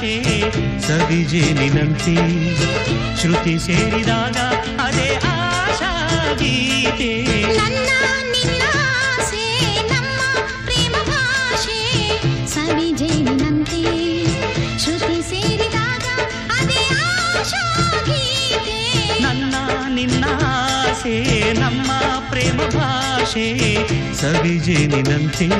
ಭಾಷೆ ಸವಿಜೇನಿನಂತೆ ಶ್ರುತಿ ಸೇರಿದಾಗ ಅದೇ ಆಶಾ ಗೀತೆ ನನ್ನ ನಿನ್ನ ಆಸೆ ನಮ್ಮ ಪ್ರೇಮ ಭಾಷೆ ಸವಿಜೇನಿನಂತೆ ಶ್ರುತಿ ಸೇರಿದಾಗ ಅದೇ ಆಶಾ ಗೀತೆ ನನ್ನ ನಿನ್ನ ಆಸೆ ನಮ್ಮ ಪ್ರೇಮ ಭಾಷೆ ಸವಿಜೇನಿನಂತೆ